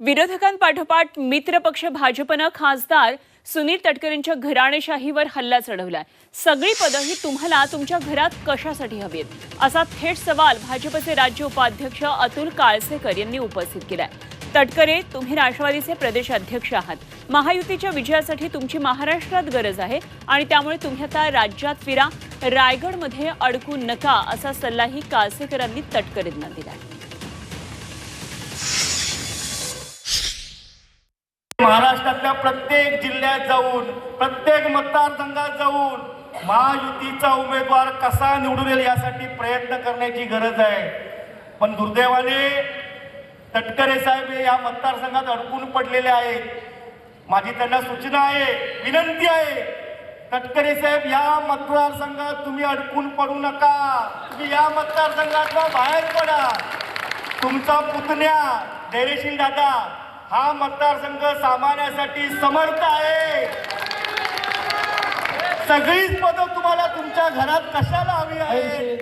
विरोधकांपाठोपाठ मित्रपक्ष भाजपनं खासदार सुनील तटकरेंच्या घराणेशाहीवर हल्ला चढवलाय. सगळी पदं ही तुम्हाला तुमच्या घरात कशासाठी हवीत? असा थेट सवाल भाजपचे राज्य उपाध्यक्ष अतुल काळसेकर यांनी उपस्थित केलाय. तटकरे तुम्ही राष्ट्रवादीचे प्रदेश अध्यक्ष आहात. महायुतीच्या विजयासाठी तुमची महाराष्ट्रात गरज आहे आणि त्यामुळे तुम्ही आता राज्यात फिरा. रायगडमध्ये अडकू नका असा सल्लाही काळसेकरांनी तटकरेंना दिलाय. महाराष्ट्रातल्या प्रत्येक जिल्ह्यात जाऊन प्रत्येक मतदारसंघात जाऊन महायुतीचा उमेदवार कसा निवडून येईल यासाठी प्रयत्न करण्याची गरज आहे. पण दुर्दैवाने तटकरे साहेब हे या मतदारसंघात अडकून पडलेले आहेत. माझी त्यांना सूचना आहे विनंती आहे तटकरे साहेब या मतदारसंघात तुम्ही अडकून पडू नका. तुम्ही या मतदारसंघात बाहेर पडा. तुमचा पुतण्या धैर्यशील दादा हा मतदारसंघ सामान्यासाठी समर्थ आहे. सगळीच मदत तुम्हाला तुमच्या घरात कशाला हवी आहे